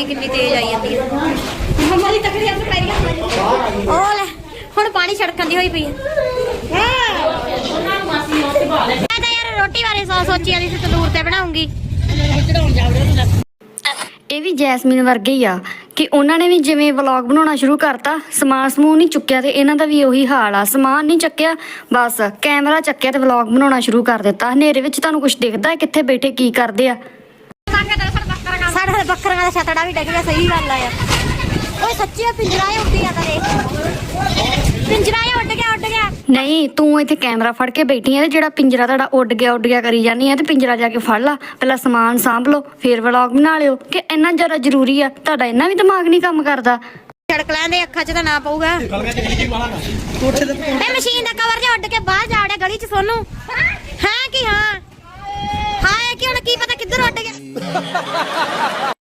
ਪਾਣੀ ਕਿੰਨੀ ਤੇਜ਼ ਆਈ ਜਾਂਦੀ ਹੈ। ਮੰਮਾ ਦੀ ਤਕੜੀ ਹੱਥ ਪੈ ਗਈ ਉਹ ਲੈ, ਹੁਣ ਪਾਣੀ ਛੜਕਣ ਦੀ ਹੋਈ ਪਈ ਹੈ। ਮੈਂ ਤਾਂ ਯਾਰ ਰੋਟੀ ਬਾਰੇ ਸੋ ਸੋਚੀ ਜਾਂਦੀ ਸੀ, ਤੰਦੂਰ ਤੇ ਬਣਾਉਂਗੀ। ਇਹ ਵੀ ਜੈਸਮੀਨ ਵਰਗੇ ਹੀ ਆ, ਕਿ ਉਹਨਾਂ ਨੇ ਵੀ ਜਿਵੇਂ ਵਲੌਗ ਬਣਾਉਣਾ ਸ਼ੁਰੂ ਕਰਤਾ, ਸਮਾਨ ਸਮੂਹ ਨਹੀਂ ਚੁੱਕਿਆ ਤੇ ਇਹਨਾਂ ਦਾ ਵੀ ਉਹੀ ਹਾਲ ਆ। ਸਮਾਨ ਨਹੀਂ ਚੱਕਿਆ, ਬਸ ਕੈਮਰਾ ਚੱਕਿਆ ਤੇ ਵਲੌਗ ਬਣਾਉਣਾ ਸ਼ੁਰੂ ਕਰ ਦਿੱਤਾ। ਹਨੇਰੇ ਵਿੱਚ ਤੁਹਾਨੂੰ ਕੁਝ ਦਿਖਦਾ ਹੈ ਕਿੱਥੇ ਬੈਠੇ, ਕੀ ਕਰਦੇ ਆ। ਸਾਡਾ ਬੱਕਰੀਆਂ ਦਾ ਛਤੜਾ ਵੀ ਡਿੱਗ ਗਿਆ ਸਹੀ ਗੱਲ ਆ ਯਾਰ। ਓਏ ਸੱਚੀ ਆ ਪਿੰਜਰਾ ਹੀ ਉੱਡੀ ਜਾਂਦਾ ਦੇਖ ਪਿੰਜਰਾ ਹੀ ਉੱਡ ਗਿਆ ਉੱਡ ਗਿਆ। ਨਹੀਂ ਤੂੰ ਇੱਥੇ ਕੈਮਰਾ ਫੜ ਕੇ ਬੈਠੀ ਆ ਤੇ ਜਿਹੜਾ ਪਿੰਜਰਾ ਤੁਹਾਡਾ ਉੱਡ ਗਿਆ ਉੱਡ ਗਿਆ ਕਰੀ ਜਾਨੀ ਆ ਤੇ ਪਿੰਜਰਾ ਜਾ ਕੇ ਫੜ ਲਾ। ਪਹਿਲਾਂ ਸਮਾਨ ਸਾਂਭ ਲਓ ਫਿਰ ਵਲੌਗ ਬਣਾ ਲਿਓ। ਕਿ ਇੰਨਾ ਜ਼ਿਆਦਾ ਜ਼ਰੂਰੀ ਆ ਤੁਹਾਡਾ ਇੰਨਾ ਵੀ ਦਿਮਾਗ ਨਹੀਂ ਕੰਮ ਕਰਦਾ। ਛੜਕ ਲੈਂਦੇ ਅੱਖਾਂ 'ਚ ਤਾਂ ਨਾ ਪਊਗਾ। ਇਹ ਮਸ਼ੀਨ ਦਾ ਕਵਰ ਜਿਹਾ ਉੱਡ ਕੇ ਬਾਹਰ ਜਾ ਵੜਿਆ ਗਲੀ 'ਚ ਸੋਨੂੰ। ਹੈ ਕਿ ਹਾਂ? ਹਾਏ ਕਿ ਹੁਣ ਕੀ ਪਤਾ ਕਿੱਧਰ ਉੱਡ ਗਿਆ?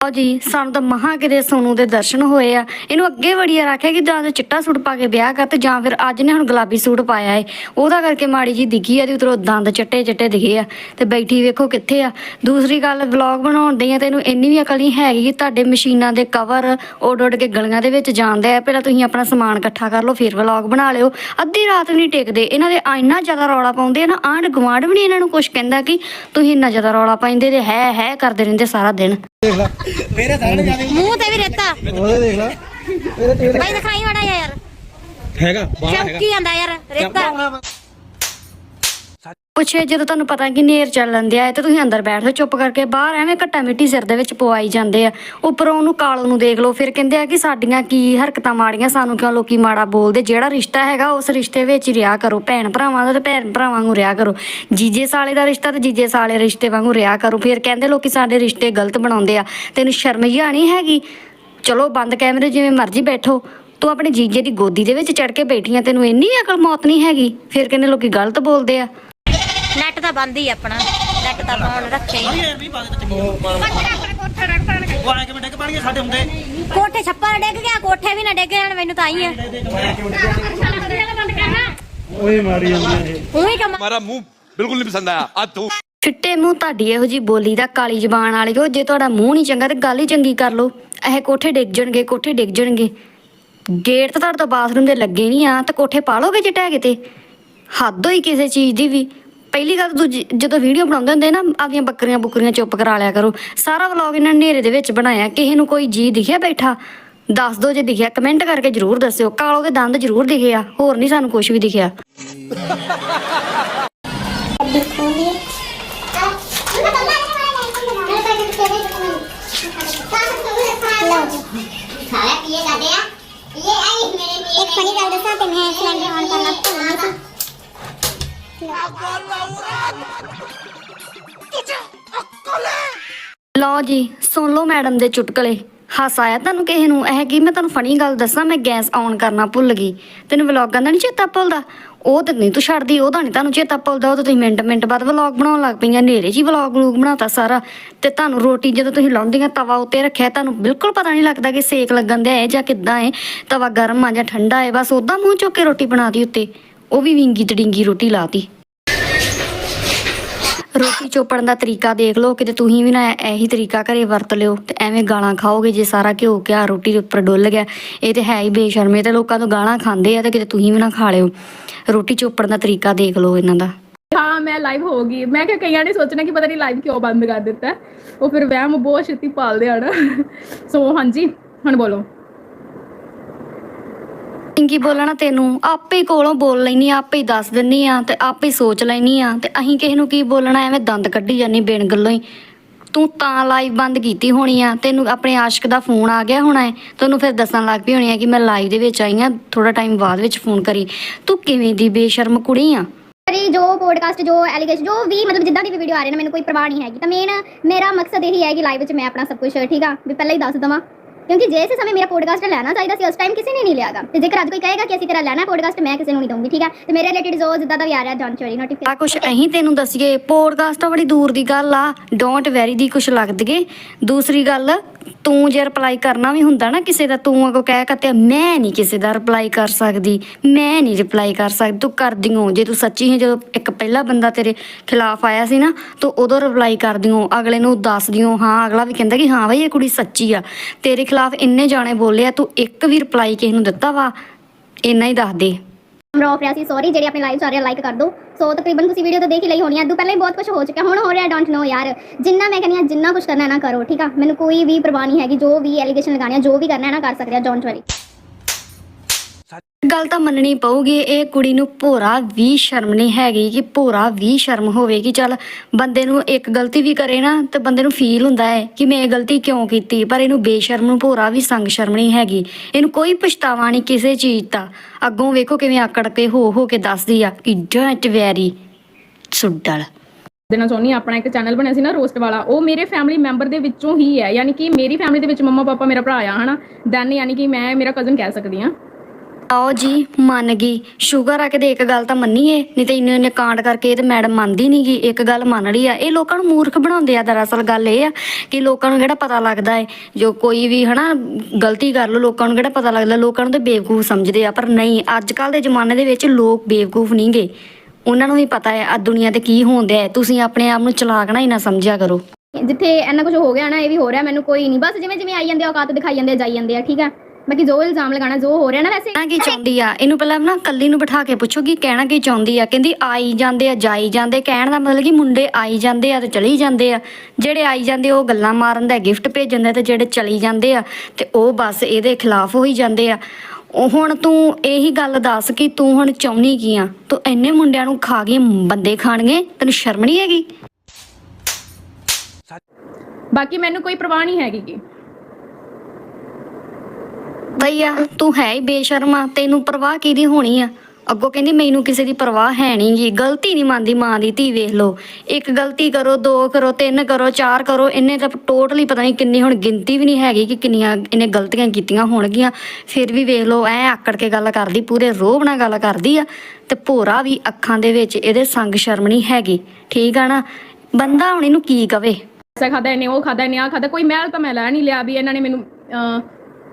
ਲਓ ਜੀ ਸਾਨੂੰ ਤਾਂ ਮਹਾ ਕਿਤੇ ਸੋਨੂ ਦੇ ਦਰਸ਼ਨ ਹੋਏ ਆ। ਇਹਨੂੰ ਅੱਗੇ ਵੜੀਆ ਰੱਖਿਆ ਕਿ ਜਾਂ ਤਾਂ ਚਿੱਟਾ ਸੂਟ ਪਾ ਕੇ ਵਿਆਹ ਕਰ ਤੇ ਜਾਂ ਫਿਰ ਅੱਜ ਨੇ ਹੁਣ ਗੁਲਾਬੀ ਸੂਟ ਪਾਇਆ ਏ। ਉਹਦਾ ਕਰਕੇ ਮਾੜੀ ਜੀ ਦਿਖੀ ਆ ਤੇ ਉਧਰੋਂ ਦੰਦ ਚਿੱਟੇ ਚਿੱਟੇ ਦਿਖੇ ਆ। ਤੇ ਬੈਠੀ ਵੇਖੋ ਕਿੱਥੇ ਆ। ਦੂਸਰੀ ਗੱਲ ਵਲੌਗ ਬਣਾਉਣ ਦੀ ਆ ਤੇ ਇਹਨੂੰ ਇੰਨੀ ਵੀ ਅਕਲ ਨਹੀਂ ਹੈਗੀ ਕਿ ਤੁਹਾਡੇ ਮਸ਼ੀਨਾਂ ਦੇ ਕਵਰ ਉੱਡ ਉੱਡ ਕੇ ਗਲੀਆਂ ਦੇ ਵਿੱਚ ਜਾਂਦੇ ਆ। ਪਹਿਲਾਂ ਤੁਸੀਂ ਆਪਣਾ ਸਮਾਨ ਇਕੱਠਾ ਕਰ ਲਓ, ਫਿਰ ਵਲੌਗ ਬਣਾ ਲਿਓ। ਅੱਧੀ ਰਾਤ ਵੀ ਨਹੀਂ ਟਿਕਦੇ। ਇਹਨਾਂ ਦੇ ਇੰਨਾ ਜ਼ਿਆਦਾ ਰੌਲਾ ਪਾਉਂਦੇ ਆ ਨਾ, ਆਂਢ ਗੁਆਂਢ ਵੀ ਨਹੀਂ ਇਹਨਾਂ ਨੂੰ ਕੁਝ ਕਹਿੰਦਾ ਕਿ ਤੁਸੀਂ ਇੰਨਾ ਜ਼ਿਆਦਾ ਰੌਲਾ ਪਾਉਂਦੇ ਤੇ ਹੈ ਹੈ ਕਰਦੇ ਰਹਿੰਦੇ ਸਾਰਾ ਦਿਨ। ਮੇਰੇ ਸਾਹਮਣੇ ਜਾ ਮੂੰਹ ਤੇ ਵੀ ਰੇਤਾ। ਉਹਦੇ ਦੇਖ ਲੈ। ਬਾਈ ਦਿਖਾਈ ਮਾੜਾ ਯਾਰ। ਹੈਗਾ ਬਾਹਰ ਹੈਗਾ। ਚੌਕੀ ਜਾਂਦਾ ਯਾਰ ਰੇਤਾ। ਪੁੱਛੇ ਜਦੋਂ ਤੁਹਾਨੂੰ ਪਤਾ ਕਿ ਨੇਰ ਚੱਲਣ ਦਿਆ ਹੈ ਤੇ ਤੁਸੀਂ ਅੰਦਰ ਬੈਠ ਜਾਓ, ਚੁੱਪ ਕਰਕੇ ਬਾਹਰ ਐਵੇਂ ਘੱਟਾ ਮਿੱਟੀ ਸਿਰ ਦੇ ਵਿੱਚ ਪਵਾਈ ਜਾਂਦੇ ਆ। ਉੱਪਰੋਂ ਉਹਨੂੰ ਕਾਲੋ ਨੂੰ ਦੇਖ ਲਓ, ਫਿਰ ਕਹਿੰਦੇ ਆ ਕਿ ਸਾਡੀਆਂ ਕੀ ਹਰਕਤਾਂ ਮਾੜੀਆਂ, ਸਾਨੂੰ ਕਿਉਂ ਲੋਕੀ ਮਾੜਾ ਬੋਲਦੇ? ਜਿਹੜਾ ਰਿਸ਼ਤਾ ਹੈਗਾ, ਉਸ ਰਿਸ਼ਤੇ ਵਿੱਚ ਹੀ ਰਿਹਾ ਕਰੋ, ਭੈਣ ਭਰਾਵਾਂ ਦਾ ਤੇ ਭੈਣ ਭਰਾਵਾਂ ਵਾਂਗੂ ਰਿਹਾ ਕਰੋ। ਜੀਜੇ ਸਾਲੇ ਦਾ ਰਿਸ਼ਤਾ ਤੇ ਜੀਜੇ ਸਾਲੇ ਰਿਸ਼ਤੇ ਵਾਂਗੂ ਰਿਹਾ ਕਰੋ। ਫਿਰ ਕਹਿੰਦੇ ਲੋਕੀ ਸਾਡੇ ਰਿਸ਼ਤੇ ਗਲਤ ਬਣਾਉਂਦੇ ਆ। ਤੈਨੂੰ ਸ਼ਰਮ ਹੀ ਨਹੀਂ ਹੈਗੀ? ਚਲੋ, ਬੰਦ ਕੈਮਰੇ ਜਿਵੇਂ ਮਰਜ਼ੀ ਬੈਠੋ। ਤੂੰ ਆਪਣੇ ਜੀਜੇ ਦੀ ਗੋਦੀ ਦੇ ਵਿੱਚ ਚੜ ਕੇ ਬੈਠੀ ਆ, ਤੈਨੂੰ ਇੰਨੀ ਅਕਲ ਮੌਤ ਨਹੀਂ ਹੈਗੀ? ਫਿਰ ਕਹਿੰਦੇ ਲੋਕੀ ਗਲਤ ਬੋਲਦੇ ਆ। ਨੈਟ ਤਾਂ ਬੰਦ ਹੀ ਆਪਣਾ ਨੈਟ ਤਾਂ ਫੋਨ ਰੱਖੇ ਹੀ। ਉਹ ਆਏ ਕਿਵੇਂ ਡਿੱਗ ਪਣਗੇ ਸਾਡੇ ਹੁੰਦੇ ਕੋਠੇ ਛੱਪਰ ਡਿੱਗ ਗਿਆ ਕੋਠੇ ਵੀ ਨਾ ਡਿੱਗ ਜਾਣ ਮੈਨੂੰ ਤਾਂ ਹੀ ਆ ਓਏ ਮਾਰੀ ਜਾਂਦੇ ਇਹ ਉਹੀ ਕੰਮ हमारा मुंह बिल्कुल नहीं पसंद आया आज तू ਫਿੱਟੇ ਮੂੰਹ ਤੁਹਾਡੀ ਇਹੋ ਜੀ ਬੋਲੀ ਦਾ ਕਾਲੀ ਜ਼ਬਾਨ ਵਾਲਿਓ ਜੇ ਤੁਹਾਡਾ ਮੂੰਹ ਨਹੀਂ ਚੰਗਾ ਤੇ ਗੱਲ ਹੀ ਚੰਗੀ ਕਰ ਲਓ ਇਹ ਕੋਠੇ ਡਿੱਗ ਜਾਣਗੇ ਕੋਠੇ ਡਿੱਗ ਜਾਣਗੇ ਗੇਟ ਤਾਂ ਤੁਹਾਡੇ ਤੋਂ ਬਾਥਰੂਮ ਦੇ ਲੱਗੇ ਨਹੀਂ ਆ ਤਾਂ ਕੋਠੇ ਪਾ ਲੋਗੇ ਜਿੱਟਾ ਕਿਤੇ ਹੱਦ ਹੋਈ ਕਿਸੇ ਚੀਜ਼ ਦੀ ਵੀ ਪਹਿਲੀ ਗੱਲ ਦੂਜੀ ਜਦੋਂ ਵੀਡੀਓ ਬਣਾਉਂਦੇ ਹੁੰਦੇ ਨਾ ਆਪਦੀਆਂ ਬੱਕਰੀਆਂ ਬੁੱਕਰੀਆਂ ਚੁੱਪ ਕਰਾ ਲਿਆ ਕਰੋ। ਸਾਰਾ ਵਲੌਗ ਇਹਨਾਂ ਨੇ ਹਨੇਰੇ ਦੇ ਵਿੱਚ ਬਣਾਇਆ ਕਿਸੇ ਨੂੰ ਕੋਈ ਜੀ ਦਿਖਿਆ ਬੈਠਾ? ਦੱਸ ਦਿਓ ਜੇ ਦਿਖਿਆ ਕਮੈਂਟ ਕਰਕੇ ਜਰੂਰ ਦੱਸਿਓ। ਕਾਲੋ ਦੇ ਦੰਦ ਜਰੂਰ ਦਿਖੇ ਆ ਹੋਰ ਨਹੀਂ ਸਾਨੂੰ ਕੁਝ ਵੀ ਦਿਖਿਆ। ਸਾਲਾ ਪੀਏ ਕਰਦੇ ਆ ਇਹ ਆਈ ਮੇਰੇ ਪੀਏ ਇੱਕ ਫਨੀ ਗੱਲ ਦੱਸਾਂ ਤੇ ਮੈਂ ਸਿਲੰਡਰ ਆਨ ਗਈ ਸੀ ਲਓ ਜੀ, ਸੁਣ ਲਓ ਮੈਡਮ ਦੇ ਚੁਟਕਲੇ। ਹੱਸ ਆਇਆ ਤੁਹਾਨੂੰ ਕਿਸੇ ਨੂੰ? ਇਹ ਕੀ ਮੈਂ ਤੁਹਾਨੂੰ ਫਨੀ ਗੱਲ ਦੱਸਾਂ? ਮੈਂ ਗੈਸ ਆਨ ਕਰਨਾ ਭੁੱਲ ਗਈ। ਤੈਨੂੰ ਵਲੌਗਾਂ ਦਾ ਨਹੀਂ ਚੇਤਾ ਭੁੱਲਦਾ? ਉਹ ਤੇ ਨਹੀਂ ਤੂੰ ਛੱਡਦੀ ਉਹਦਾ ਨਹੀਂ ਤੁਹਾਨੂੰ ਚੇਤਾ ਭੁੱਲਦਾ। ਉਹ ਤਾਂ ਤੁਸੀਂ ਮਿੰਟ ਮਿੰਟ ਬਾਅਦ ਵਲੌਗ ਬਣਾਉਣ ਲੱਗ ਪਈਆਂ। ਨੇਰੇ 'ਚ ਹੀ ਵਲੌਗ ਵਲੂਗ ਬਣਾਤਾ ਸਾਰਾ। ਤੇ ਤੁਹਾਨੂੰ ਰੋਟੀ ਜਦੋਂ ਤੁਸੀਂ ਲਾਉਂਦੀਆਂ, ਤਵਾ ਉੱਤੇ ਰੱਖਿਆ, ਤੁਹਾਨੂੰ ਬਿਲਕੁਲ ਪਤਾ ਨਹੀਂ ਲੱਗਦਾ ਕਿ ਸੇਕ ਲੱਗਣ ਦਿਆ ਹੈ ਜਾਂ ਕਿੱਦਾਂ ਹੈ ਤਵਾ ਗਰਮ ਆ ਜਾਂ ਠੰਡਾ ਹੈ। ਬਸ ਉਦਾਂ ਮੂੰਹ ਚੁੱਕ ਕੇ ਰੋਟੀ ਬਣਾਤੀ ਉੱਤੇ। ਉਹ ਵੀ ਵਿੰਗੀ ਤੜਿੰਗੀ ਰੋਟੀ ਲਾਤੀ। ਰੋਟੀ ਚੋਪੜਨ ਦਾ ਤਰੀਕਾ ਦੇਖ ਲਓ, ਕਿਤੇ ਤੁਸੀਂ ਵੀ ਨਾ ਇਹੀ ਤਰੀਕਾ ਘਰੇ ਵਰਤ ਲਿਓ ਤੇ ਐਵੇਂ ਗਾਲਾਂ ਖਾਓਗੇ ਜੇ ਸਾਰਾ ਘਿਓ ਘਿਆ ਰੋਟੀ ਦੇ ਉੱਪਰ ਡੁੱਲ ਗਿਆ। ਇਹ ਤੇ ਹੈ ਹੀ ਬੇਸ਼ਰਮੇ ਤੇ ਲੋਕਾਂ ਤੋਂ ਗਾਲਾਂ ਖਾਂਦੇ ਆ ਤੇ ਕਿਤੇ ਤੁਸੀਂ ਵੀ ਨਾ ਖਾ ਲਿਓ। ਰੋਟੀ ਚੋਪੜਨ ਦਾ ਤਰੀਕਾ ਦੇਖ ਲਓ ਇਹਨਾਂ ਦਾ। ਹਾਂ, ਮੈਂ ਲਾਈਵ ਹੋ ਗਈ। ਮੈਂ ਕਿਹਾ ਕਈਆਂ ਨੇ ਸੋਚਣਾ ਕਿ ਪਤਾ ਨਹੀਂ ਲਾਈਵ ਕਿਉਂ ਬੰਦ ਕਰ ਦਿੱਤਾ। ਉਹ ਫਿਰ ਵਹਿਮ ਬਹੁਤ ਛੇਤੀ ਪਾਲਦੇ ਆ ਨਾ ਸੋ ਹਾਂਜੀ, ਹੁਣ ਬੋਲੋ। ਇੰਗੀ ਬੋਲਣਾ ਤੈਨੂੰ? ਆਪੇ ਹੀ ਕੋਲੋਂ ਬੋਲ ਲੈਨੀ ਆਪੇ ਹੀ ਦੱਸ ਦਿੰਨੀ ਆ ਤੇ ਆਪੇ ਸੋਚ ਲੈਣੀ ਆ ਤੇ ਅਹੀਂ ਕਿਸੇ ਨੂੰ ਕੀ ਬੋਲਣਾ, ਐਵੇਂ ਦੰਦ ਕੱਢੀ ਜਾਨੀ ਬਿਨ ਗੱਲੋਂ ਹੀ। ਤੂੰ ਤਾਂ ਲਾਈਵ ਬੰਦ ਕੀਤੀ ਹੋਣੀ ਆ, ਤੈਨੂੰ ਆਪਣੇ ਆਸ਼ਕ ਦਾ ਫੋਨ ਆ ਗਿਆ ਹੋਣਾ ਹੈ ਤੈਨੂੰ ਫਿਰ ਦੱਸਣ ਲੱਗ ਪਈ ਹੋਣੀ ਆ ਕਿ ਮੈਂ ਲਾਈਵ ਦੇ ਵਿੱਚ ਆਈ ਆ ਥੋੜਾ ਟਾਈਮ ਬਾਅਦ ਵਿੱਚ ਫੋਨ ਕਰੀ। ਤੂੰ ਕਿਵੇਂ ਦੀ ਬੇਸ਼ਰਮ ਕੁੜੀ ਆ? ਮੇਰੀ ਜੋ ਪੋਡਕਾਸਟ ਜੋ ਐਲੀਗੇਸ਼ਨ ਜੋ ਵੀ ਮਤਲਬ ਜਿੱਦਾਂ ਦੀ ਵੀ ਵੀਡੀਓ ਆ ਰਹੀ ਨਾ, ਮੈਨੂੰ ਕੋਈ ਪਰਵਾਹ ਨਹੀਂ ਹੈਗੀ। ਤਾਂ ਮੇਨ ਮੇਰਾ ਮਕਸਦ ਇਹੀ ਹੈ ਕਿ ਲਾਈਵ ਵਿੱਚ ਮੈਂ ਆਪਣਾ ਸਭ ਕੁਝ ਠੀਕ ਆ? ਵੀ ਪਹਿਲਾਂ ਹੀ ਦੱਸ ਦਵਾਂ। ਕਿਉਂਕਿ ਜੇ ਇਸ ਸਮੇਂ ਮੇਰਾ ਪੋਡਕਾਸਟ ਲੈਣਾ ਚਾਹੀਦਾ ਸੀ, ਉਸ ਟਾਈਮ ਕਿਸੇ ਨੇ ਨਹੀਂ ਲਿਆਗਾ। ਤੇ ਜੇਕਰ ਅੱਜ ਕੋਈ ਕਹੇਗਾ ਕਿ ਅਸੀਂ ਤੇਰਾ ਲੈਣਾ ਪੋਡਕਾਸਟ ਮੈਂ ਕਿਸੇ ਨੂੰ ਨਹੀਂ ਦਊਂਗੀ, ਠੀਕ ਆ ਤੇ ਮੇਰੇ ਰਿਲੇਟਡ ਜੋ ਜਿੱਦਾਂ ਦਾ ਵੀ ਆ ਰਿਹਾ ਜੌਨ ਚੋਰੀ ਆ ਕੁਛ ਅਹੀਂ ਤੈਨੂੰ ਦਸੀਏ ਪੋਡਕਾਸਟ ਤਾਂ ਬੜੀ ਦੂਰ ਦੀ ਗੱਲ ਆ ਡੋਂਟ ਵੈਰੀ ਦੀ ਕੁਛ ਲੱਗਦਗੇ ਦੂਸਰੀ ਗੱਲ ਤੂੰ ਜੇ ਰਿਪਲਾਈ ਕਰਨਾ ਵੀ ਹੁੰਦਾ ਨਾ ਕਿਸੇ ਦਾ, ਤੂੰ ਅਗੋ ਕਹਿ ਕਤੇ ਮੈਂ ਨਹੀਂ ਕਿਸੇ ਦਾ ਰਿਪਲਾਈ ਕਰ ਸਕਦੀ, ਮੈਂ ਨਹੀਂ ਰਿਪਲਾਈ ਕਰ ਸਕਦੀ, ਤੂੰ ਕਰਦੀ ਹੋ ਜੇ ਤੂੰ ਸੱਚੀ ਹੈ ਜਦੋਂ ਇੱਕ ਪਹਿਲਾ ਬੰਦਾ ਤੇਰੇ ਖਿਲਾਫ ਆਇਆ ਸੀ ਨਾ, ਤੂੰ ਉਦੋਂ ਰਿਪਲਾਈ ਕਰਦੀ ਹੋ ਅਗਲੇ ਨੂੰ ਦੱਸਦੀ ਹੋ ਹਾਂ ਅਗਲਾ ਵੀ ਕਹਿੰਦਾ ਕਿ ਹਾਂ ਬਈ ਇਹ ਕੁੜੀ ਸੱਚੀ ਆ, ਤੇਰੇ ਖਿਲਾਫ ਇੰਨੇ ਜਾਣੇ ਬੋਲੇ ਆ, ਤੂੰ ਇੱਕ ਵੀ ਰਿਪਲਾਈ ਕਿਸੇ ਨੂੰ ਦਿੱਤਾ ਵਾ, ਇੰਨਾ ਹੀ ਦੱਸ ਦੇ। ਕੈਮਰਾ ਆਫ ਰਿਹਾ ਸੀ ਸੌਰੀ ਜਿਹੜੇ ਆਪਣੇ ਲਾਈਵ ਸਾਰੇ ਲਾਈਕ ਕਰ ਦਿਓ। ਸੋ ਤਕਰੀਬਨ ਤੁਸੀਂ ਵੀਡੀਓ ਤਾਂ ਦੇਖ ਹੀ ਲਈ ਹੋਣੀ ਆ। ਇਦੋਂ ਪਹਿਲਾਂ ਹੀ ਬਹੁਤ ਕੁਝ ਹੋ ਚੁੱਕਿਆ। ਹੁਣ ਹੋ ਰਿਹਾ ਡੋਂਟ ਨੋ ਯਾਰ। ਜਿੰਨਾ ਮੈਂ ਕਹਿੰਦੀ ਆ, ਜਿੰਨਾ ਕੁਝ ਕਰਨਾ ਨਾ ਕਰੋ, ਠੀਕ ਆ? ਮੈਨੂੰ ਕੋਈ ਵੀ ਪਰਵਾਹ ਨਹੀਂ ਹੈਗੀ। ਜੋ ਵੀ ਐਲੀਗੇਸ਼ਨ ਲਗਾਣੀ ਆ, ਜੋ ਵੀ ਕਰਨਾ ਨਾ ਕਰ ਸਕਦੇ ਆ ਡੋਂਟ ਵਰੀ ਗੱਲ ਤਾਂ ਮੰਨਣੀ ਪਊਗੀ, ਇਹ ਕੁੜੀ ਨੂੰ ਭੋਰਾ ਵੀ ਸ਼ਰਮ ਨਹੀਂ ਹੈਗੀ ਕਿ ਭੋਰਾ ਵੀ ਸ਼ਰਮ ਹੋਵੇ ਕਿ ਚੱਲ ਬੰਦੇ ਨੂੰ ਇੱਕ ਗਲਤੀ ਵੀ ਕਰੇ ਨਾ, ਤੇ ਬੰਦੇ ਨੂੰ ਫੀਲ ਹੁੰਦਾ ਹੈ ਕਿ ਮੈਂ ਇਹ ਗਲਤੀ ਕਿਉਂ ਕੀਤੀ। ਪਰ ਇਹਨੂੰ ਬੇਸ਼ਰਮ ਨੂੰ ਭੋਰਾ ਵੀ ਸੰਗ ਸ਼ਰਮ ਨਹੀਂ ਹੈਗੀ। ਇਹਨੂੰ ਕੋਈ ਪਛਤਾਵਾ ਨਹੀਂ ਕਿਸੇ ਚੀਜ਼ ਦਾ। ਅੱਗੋਂ ਵੇਖੋ ਕਿਵੇਂ ਆਕੜ ਕੇ ਹੋ ਹੋ ਕੇ ਦੱਸਦੀ ਆ ਕਿ ਡੋਂਟ ਵੈਰੀ ਸੁੱਡਲ। ਦੇਣਾ ਚਾਹੁੰਦੀ ਆਪਣਾ ਇੱਕ ਚੈਨਲ ਬਣਿਆ ਸੀ ਨਾ ਰੋਸਟ ਵਾਲਾ, ਉਹ ਮੇਰੇ ਫੈਮਿਲੀ ਮੈਂਬਰ ਦੇ ਵਿੱਚੋਂ ਹੀ ਹੈ। ਯਾਨੀ ਕਿ ਮੇਰੀ ਫੈਮਿਲੀ ਦੇ ਵਿੱਚ ਮੰਮਾ ਪਾਪਾ ਮੇਰਾ ਭਰਾ ਆ, ਹਨਾ? ਦੈਨ ਯਾਨੀ ਕਿ ਮੈਂ, ਮੇਰਾ ਕਜ਼ਨ ਕਹਿ ਸਕਦੀ ਹਾਂ। ਆਓ ਜੀ, ਮੰਨ ਗਈ। ਸ਼ੂਗਰ ਆ ਕੇ ਤੇ ਇੱਕ ਗੱਲ ਤਾਂ ਮੰਨੀਏ, ਨਹੀਂ ਤੇ ਇੰਨੇ ਇੰਨੇ ਕਾਂਡ ਕਰਕੇ ਇਹ ਤੇ ਮੈਡਮ ਮੰਨਦੀ ਨਹੀਂ ਗੀ, ਇੱਕ ਗੱਲ ਮੰਨ ਲਈ ਆ। ਇਹ ਲੋਕਾਂ ਨੂੰ ਮੂਰਖ ਬਣਾਉਂਦੇ ਆ, ਦਰਅਸਲ ਗੱਲ ਇਹ ਆ ਕਿ ਲੋਕਾਂ ਨੂੰ ਕਿਹੜਾ ਪਤਾ ਲੱਗਦਾ ਹੈ ਜੋ ਕੋਈ ਵੀ ਹਨਾ, ਗਲਤੀ ਕਰ ਲੋ ਲੋਕਾਂ ਨੂੰ ਕਿਹੜਾ ਪਤਾ ਲੱਗਦਾ, ਲੋਕਾਂ ਨੂੰ ਤੇ ਬੇਵਕੂਫ ਸਮਝਦੇ ਆ, ਪਰ ਨਹੀਂ ਅੱਜ ਕੱਲ ਦੇ ਜ਼ਮਾਨੇ ਦੇ ਵਿੱਚ ਲੋਕ ਬੇਵਕੂਫ ਨਹੀਂਗੇ ਉਹਨਾਂ ਨੂੰ ਵੀ ਪਤਾ ਹੈ ਆ ਦੁਨੀਆ ਤੇ ਕੀ ਹੋਣਦਿਆ ਹੈ ਤੁਸੀਂ ਆਪਣੇ ਆਪ ਨੂੰ ਚਲਾਕ ਨਾ ਹੀ ਨਾ ਸਮਝਿਆ ਕਰੋ। ਜਿੱਥੇ ਇੰਨਾ ਕੁਝ ਹੋ ਗਿਆ ਨਾ, ਇਹ ਵੀ ਹੋ ਰਿਹਾ, ਮੈਨੂੰ ਕੋਈ ਨਹੀਂ। ਬਸ ਜਿਵੇਂ ਜਿਵੇਂ ਆਈ ਜਾਂਦੇ ਆ, ਔਕਾਤ ਦਿਖਾਈ ਜਾਂਦੇ ਆ, ਜਾਈ ਜਾਂਦੇ ਆ, ਠੀਕ ਆ? ਬਾਕੀ ਜੋ ਇਲਜ਼ਾਮ ਲਗਾਣਾ ਜੋ ਹੋ ਰਿਹਾ ਨਾ ਵੈਸੇ। ਕਹਿਣਾ ਕੀ ਚਾਹੁੰਦੀ ਆ? ਇਹਨੂੰ ਪਹਿਲਾਂ ਨਾ ਕੱਲੀ ਨੂੰ ਬਿਠਾ ਕੇ ਪੁੱਛੋ ਕਿ ਕਹਿਣਾ ਕੀ ਚਾਹੁੰਦੀ ਆ? ਕਹਿੰਦੀ ਆਈ ਜਾਂਦੇ ਆ ਜਾਈ ਜਾਂਦੇ ਕਹਿਣ ਦਾ ਮਤਲਬ ਕਿ ਮੁੰਡੇ ਆਈ ਜਾਂਦੇ ਆ ਤੇ ਚਲੀ ਜਾਂਦੇ ਆ। ਜਿਹੜੇ ਆਈ ਜਾਂਦੇ ਉਹ ਗੱਲਾਂ ਮਾਰਨ ਦਾ ਗਿਫਟ ਭੇਜਣ ਦਾ ਤੇ ਜਿਹੜੇ ਚਲੀ ਜਾਂਦੇ ਆ ਤੇ ਉਹ ਬਸ ਇਹਦੇ ਖਿਲਾਫ ਹੋਈ ਜਾਂਦੇ ਆ। ਉਹ ਹੁਣ ਤੂੰ ਇਹੀ ਗੱਲ ਦੱਸ ਕਿ ਤੂੰ ਹੁਣ ਚਾਹੁੰਦੀ ਕੀ ਆ? ਤੂੰ ਇੰਨੇ ਮੁੰਡਿਆਂ ਨੂੰ ਖਾ ਗਈ ਬੰਦੇ ਖਾਣਗੇ? ਤੈਨੂੰ ਸ਼ਰਮ ਨਹੀਂ ਹੈਗੀ? ਬਾਕੀ ਮੈਨੂੰ ਕੋਈ ਪਰਵਾਹ ਨਹੀਂ ਹੈਗੀ ਗੀ। ਭਈਆ ਤੂੰ ਹੈ ਹੀ ਬੇਸ਼ਰਮ ਆ, ਤੈਨੂੰ ਪਰਵਾਹ ਕਿਹਦੀ ਹੋਣੀ ਆ? ਅੱਗੋਂ ਕਹਿੰਦੀ, ਮੈਨੂੰ ਕਿਸੇ ਦੀ ਪਰਵਾਹ ਹੈ ਨਹੀਂ ਜੀ ਗਲਤੀ ਨਹੀਂ ਮੰਨਦੀ ਮਾਂ ਦੀ, ਧੀ ਵੇਖ ਲਓ। ਇੱਕ ਗਲਤੀ ਕਰੋ, ਦੋ ਕਰੋ, ਤਿੰਨ ਕਰੋ, ਚਾਰ ਕਰੋ, ਇੰਨੇ ਤਾਂ ਟੋਟਲੀ ਪਤਾ ਨਹੀਂ ਕਿੰਨੀ ਹੁਣ ਗਿਣਤੀ ਵੀ ਨਹੀਂ ਹੈਗੀ ਕਿ ਕਿੰਨੀਆਂ ਇਹਨੇ ਗਲਤੀਆਂ ਕੀਤੀਆਂ ਹੋਣਗੀਆਂ। ਫਿਰ ਵੀ ਵੇਖ ਲਓ, ਐ ਆਕੜ ਕੇ ਗੱਲ ਕਰਦੀ, ਪੂਰੇ ਰੋਹ ਨਾਲ ਗੱਲ ਕਰਦੀ ਆ, ਤੇ ਭੋਰਾ ਵੀ ਅੱਖਾਂ ਦੇ ਵਿੱਚ ਇਹਦੇ ਸੰਗ ਸ਼ਰਮ ਨਹੀਂ ਹੈਗੀ। ਠੀਕ ਆ ਨਾ? ਬੰਦਾ ਹੁਣ ਇਹਨੂੰ ਕੀ ਕਵੇ? ਐਸਾ ਖਾਦਾ ਇਹਨੇ, ਉਹ ਖਾਦਾ ਇਹਨੇ ਆ ਖਾਦਾ ਕੋਈ ਮਹਿਲ ਤਾਂ ਮੈਂ ਲੈ ਨਹੀਂ ਲਿਆ ਵੀ ਇਹਨਾਂ ਨੇ ਮੈਨੂੰ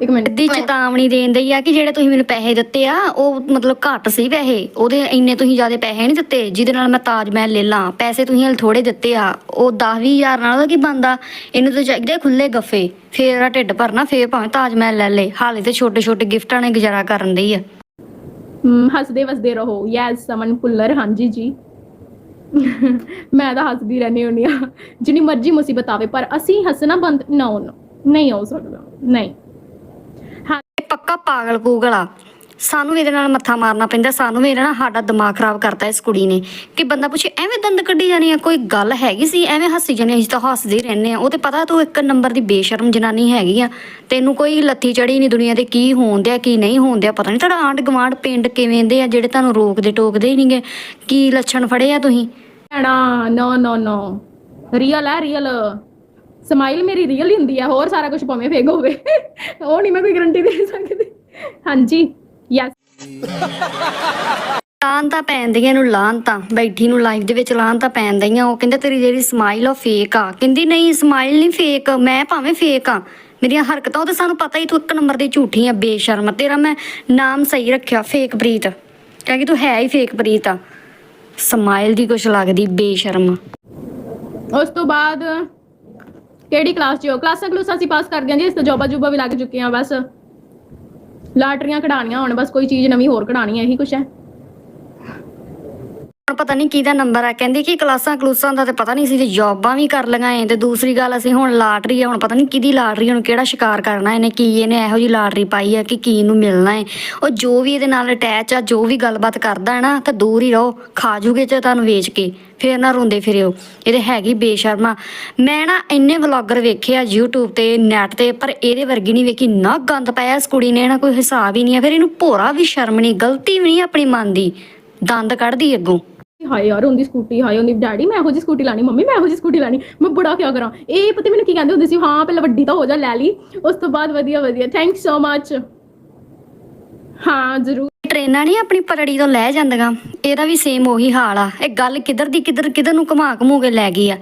ਇੱਕ ਮਿੰਟ। ਦੀ ਚੇਤਾਵਨੀ ਦੇਣ ਦਈ ਆ ਕਿ ਜਿਹੜੇ ਤੁਸੀਂ ਮੈਨੂੰ ਪੈਸੇ ਦਿੱਤੇ ਆ ਉਹ ਮਤਲਬ ਘੱਟ ਸੀ ਪੈਸੇ। ਉਹਦੇ ਇੰਨੇ ਤੁਸੀਂ ਜ਼ਿਆਦਾ ਪੈਸੇ ਨਹੀਂ ਦਿੱਤੇ ਜਿਹਦੇ ਨਾਲ ਮੈਂ ਤਾਜ ਮਹਿਲ ਲੈ ਲਾਂ। ਪੈਸੇ ਤੁਸੀਂ ਹਲ ਥੋੜੇ ਦਿੱਤੇ ਆ। ਉਹ 10 ਹਜ਼ਾਰ ਨਾਲ ਉਹਦਾ ਕੀ ਬੰਦਾ ਇਹਨੂੰ ਤਾਂ ਚਾਹੀਦੇ ਖੁੱਲੇ ਗੱਫੇ। ਫੇਰ ਆ ਢਿੱਡ ਭਰਨਾ ਫੇਰ ਭਾਵੇਂ ਤਾਜ ਮਹਿਲ ਲੈ ਲੇ। ਹਾਲੇ ਤੇ ਛੋਟੇ ਛੋਟੇ ਗਿਫਟਾਂ ਨੇ ਗੁਜ਼ਾਰਾ ਕਰਨ ਦਈ ਆ। ਹੱਸਦੇ ਵਸਦੇ ਰਹੋ। ਯੈਸ ਸਮਨ ਪੁੱਲਰ ਹਾਂਜੀ ਜੀ। ਮੈਂ ਤਾਂ ਹੱਸਦੀ ਰਹਿੰਦੀ ਹੁੰਦੀ ਆ। ਜਿੰਨੀ ਮਰਜ਼ੀ ਮੁਸੀਬਤ ਆਵੇ ਪਰ ਅਸੀਂ ਹੱਸਣਾ ਬੰਦ ਨੋ ਨੋ ਨਹੀਂ ਹੋ ਸਕਦਾ ਨਹੀਂ। ਪੱਕਾ ਪਾਗਲ ਪੂਗਲ ਆ। ਸਾਨੂੰ ਇਹਦੇ ਨਾਲ ਮੱਥਾ ਮਾਰਨਾ ਪੈਂਦਾ। ਸਾਨੂੰ ਵੀ ਇਹਦੇ ਨਾਲ ਸਾਡਾ ਦਿਮਾਗ ਖਰਾਬ ਕਰਤਾ ਇਸ ਕੁੜੀ ਨੇ। ਕਿ ਬੰਦਾ ਪੁੱਛੇ, ਐਵੇਂ ਦੰਦ ਕੱਢੀ ਜਾਣੀ ਆ? ਕੋਈ ਗੱਲ ਹੈਗੀ ਸੀ? ਐਵੇਂ ਹੱਸੀ ਜਾਣੀ ਅਸੀਂ ਤਾਂ ਹੱਸਦੇ ਹੀ ਰਹਿੰਦੇ ਆ। ਉਹ ਤੇ ਪਤਾ ਤੂੰ ਇੱਕ ਨੰਬਰ ਦੀ ਬੇਸ਼ਰਮ ਜਨਾਨੀ ਹੈਗੀ ਆ। ਤੈਨੂੰ ਕੋਈ ਲੱਥੀ ਚੜੀ ਨਹੀਂ ਦੁਨੀਆ ਤੇ ਕੀ ਹੋਣ ਦਿਆ, ਕੀ ਨਹੀਂ ਹੋਣ ਦਿਆ, ਪਤਾ ਨਹੀਂ ਤੁਹਾਡਾ ਆਂਡ ਗਵਾਂਡ ਪਿੰਡ ਕਿਵੇਂ ਦੇ ਆ, ਜਿਹੜੇ ਤੁਹਾਨੂੰ ਰੋਕਦੇ ਟੋਕਦੇ ਹੀ ਨਹੀਂਗੇ। ਕੀ ਲੱਛਣ ਫੜੇ ਆ ਤੁਸੀਂ? ਭੈਣਾ, ਨੋ ਨੋ ਨੋ। ਰੀਅਲ ਹੈ ਰੀਅਲ ਸਮਾਈਲ ਮੇਰੀ ਰੀਅਲ ਹੀ ਹੁੰਦੀ ਹੈ ਹੋਰ ਸਾਰਾ ਕੁਝ ਭਾਵੇਂ ਫੇਕ ਹੋਵੇ। ਉਹ ਨਹੀਂ ਮੈਂ ਕੋਈ ਗਾਰੰਟੀ ਦੇ ਸਕਦੀ। ਹਾਂਜੀ ਯੈਸ ਲਾਨ ਤਾਂ ਪੈਂਦੀਆਂ ਨੂੰ ਲਾਨ ਤਾਂ ਬੈਠੀ ਨੂੰ ਲਾਈਵ ਦੇ ਵਿੱਚ ਲਾਨ ਤਾਂ ਪੈਂਦੀਆਂ ਉਹ ਕਹਿੰਦੇ ਤੇਰੀ ਜਿਹੜੀ ਸਮਾਈਲ ਆ ਫੇਕ ਆ। ਕਹਿੰਦੀ ਨਹੀਂ ਸਮਾਈਲ ਨਹੀਂ ਫੇਕ ਮੈਂ ਭਾਵੇਂ ਫੇਕ ਆ। ਮੇਰੀਆਂ ਹਰਕਤਾਂ ਉਹ ਤੇ ਸਾਨੂੰ ਪਤਾ ਹੀ ਤੂੰ ਇੱਕ ਨੰਬਰ ਦੀ ਝੂਠੀ ਆ ਬੇਸ਼ਰਮ। ਤੇਰਾ ਮੈਂ ਨਾਮ ਸਹੀ ਰੱਖਿਆ ਫੇਕ ਪ੍ਰੀਤ। ਕਹਿੰਦੀ ਤੂੰ ਹੈ ਹੀ ਫੇਕ ਪ੍ਰੀਤ ਆ। ਸਮਾਈਲ ਦੀ ਕੁਛ ਲੱਗਦੀ ਬੇਸ਼ਰਮ। ਉਸ ਤੋਂ ਬਾਅਦ ਕਿਹੜੀ ਕਲਾਸ 'ਚ ਹੋ? ਕਲਾਸਾਂ ਕਲੂਸਾਂ ਅਸੀਂ ਪਾਸ ਕਰ ਗਏ ਜੀ ਇਸ ਤੋਂ ਜੋਬਾ ਜੂਬਾ ਵੀ ਲੱਗ ਚੁੱਕੀਆਂ ਬਸ। ਲਾਟਰੀਆਂ ਕਢਾਣੀਆਂ ਹੁਣ, ਬਸ ਕੋਈ ਚੀਜ਼ ਨਵੀਂ ਹੋਰ ਕਢਾਣੀ ਹੈ, ਇਹੀ ਕੁਛ ਹੈ। ਹੁਣ ਪਤਾ ਨਹੀਂ ਕਿਹਦਾ ਨੰਬਰ ਆ, ਕਹਿੰਦੀ ਕਿ ਕਲਾਸਾਂ ਕਲੂਸਾਂ ਦਾ ਤੇ ਪਤਾ ਨਹੀਂ ਸੀ ਤੇ ਜੌਬਾਂ ਵੀ ਕਰ ਲਗਾਏ ਤੇ ਦੂਸਰੀ ਗੱਲ ਅਸੀਂ ਹੁਣ ਲਾਟਰੀ ਆ, ਹੁਣ ਪਤਾ ਨਹੀਂ ਕਿਹਦੀ ਲਾਟਰੀ ਹੁਣ ਕਿਹੜਾ ਸ਼ਿਕਾਰ ਕਰਨਾ ਇਹਨੇ, ਕੀ ਇਹਨੇ ਇਹੋ ਜੀ ਲਾਟਰੀ ਪਾਈ ਆ ਕਿ ਕੀ ਨੂੰ ਮਿਲਣਾ ਏ ਉਹ ਜੋ ਵੀ ਇਹਦੇ ਨਾਲ ਅਟੈਚ ਆ, ਜੋ ਵੀ ਗੱਲਬਾਤ ਕਰਦਾ ਹੈ ਨਾ, ਤਾਂ ਦੂਰ ਹੀ ਰਹੋ, ਖਾ ਜੂਗੇ ਤੇ ਤੁਹਾਨੂੰ ਵੇਚ ਕੇ, ਫੇਰ ਨਾ ਰੋਂਦੇ ਫਿਰਿਓ। ਇਹਦੇ ਹੈਗੀ ਬੇਸ਼ਰਮਾ। ਮੈਂ ਨਾ ਇੰਨੇ ਵਲੌਗਰ ਵੇਖੇ ਆ YouTube ਤੇ ਨੈਟ ਤੇ, ਪਰ ਇਹਦੇ ਵਰਗੀ ਨਹੀਂ ਵੇਖੀ ਨਾ ਗੰਦ ਪਾਇਆ ਇਸ ਕੁੜੀ ਨੇ ਨਾ ਕੋਈ ਹਿਸਾਬ ਹੀ ਨਹੀਂ ਆ, ਫਿਰ ਇਹਨੂੰ ਭੋਰਾ ਵੀ ਸ਼ਰਮ ਨਹੀਂ ਗਲਤੀ ਵੀ ਨਹੀਂ ਆਪਣੀ ਮਨ ਦੀ। ਦੰਦ ਕੱਢਦੀ ਅੱਗੋਂ। ਹਾਏ ਯਾਰ, ਉਹਦੀ ਸਕੂਟੀ, ਹਾਏ ਉਹਦੀ ਡੈਡੀ, ਮੈਂ ਇਹੋ ਜੀ ਸਕੂਟੀ ਲਾਣੀ ਮੰਮੀ ਮੈਂ ਇਹੋ ਜੀ ਸਕੂਟੀ ਲਾਣੀ ਮੈਂ ਬੜਾ ਕਿਆ ਕਰਾਂ? ਇਹ ਪਤਾ ਮੈਨੂੰ ਕੀ ਕਹਿੰਦੇ ਹੁੰਦੇ ਸੀ? ਹਾਂ, ਪਹਿਲਾਂ ਵੱਡੀ ਤਾਂ ਹੋ ਜਾ, ਲੈ ਲਈ। ਉਸ ਤੋਂ ਬਾਅਦ ਵਧੀਆ ਵਧੀਆ। ਥੈਂਕ ਸੋ ਮੱਚ ਹਾਂ, ਜ਼ਰੂਰ। ਟ੍ਰੇਨਾਂ ਨਹੀਂ ਆਪਣੀ ਪਰੜੀ ਤੋਂ ਲੈ ਜਾਂਦੀਆਂ? ਇਹਦਾ ਵੀ ਸੇਮ ਉਹੀ ਹਾਲ ਆ। ਇਹ ਗੱਲ ਕਿੱਧਰ ਦੀ, ਕਿੱਧਰ ਕਿੱਧਰ ਨੂੰ ਘੁਮਾ ਘਮੂ ਕੇ ਲੈ ਗਈ ਆ।